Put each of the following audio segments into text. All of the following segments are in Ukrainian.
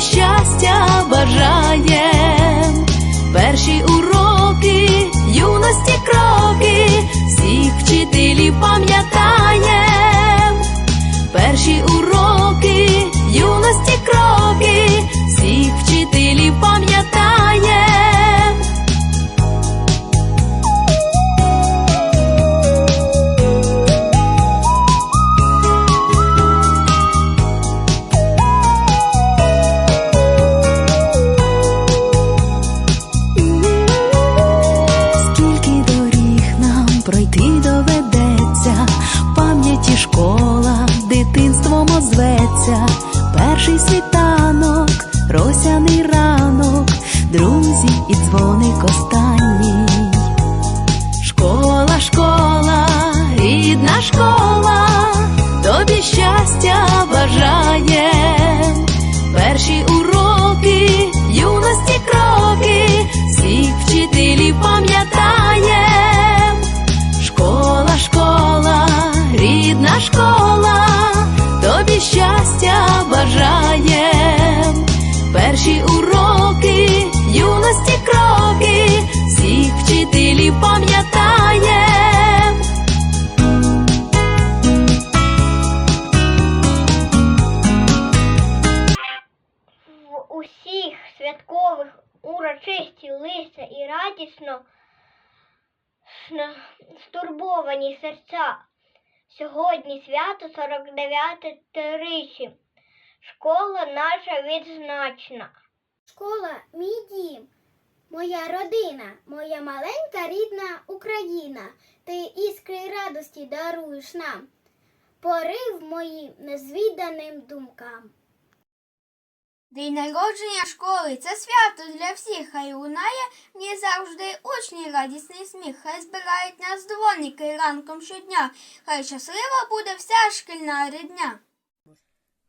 щастя бажаєм. Школа дитинством озветься, перший світанок, росяний ранок, друзі і дзвоник останній. Школа, школа, рідна школа, тобі щастя бажає. Перші уроки, школа, тобі щастя бажаєм. Перші уроки, юності кроки, всіх вчителів пам'ятаєм. в усіх святкових урочисті лися і радісно стурбовані серця. Сьогодні свято 49 тричі. Школа наша відзначена. Школа мій дім, моя родина, моя маленька рідна Україна. Ти іскри радості даруєш нам, порив моїм незвіданим думкам. День народження школи це свято для всіх, хай лунає мені завжди учні радісний сміх. Хай збирають нас дзвоники ранком щодня. Хай щаслива буде вся шкільна рідня.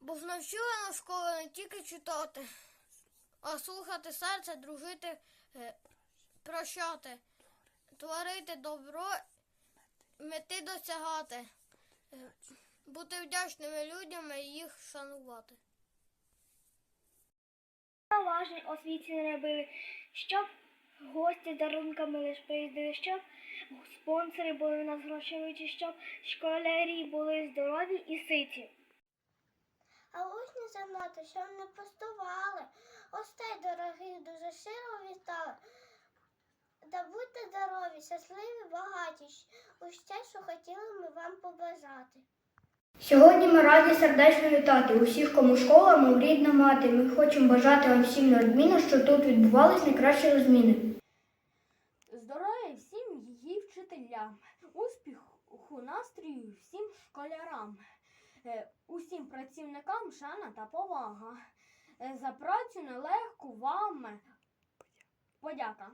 Бо навчила нас школа не тільки читати, а слухати серце, дружити, е, прощати, творити добро, мети досягати, е, бути вдячними людям і їх шанувати. Уважні освіті робили, щоб гості дарунками лиш приїздили, щоб спонсори були у нас грошовиті, щоб школярі були здорові і ситі. А учні замоти, щоб не пустували, гостей дорогих дуже щиро вітали. Да будьте здорові, щасливі, багаті, усе, що хотіли ми вам побажати. Сьогодні ми раді сердечно вітати усіх, кому школа, мов рідна мати. Ми хочемо бажати вам всім неодмінно, що тут відбувались найкращі зміни. Здоров'я всім її вчителям, успіху настрою всім школярам, Е, усім працівникам шана та повага. Е, За працю нелегку вам подяка.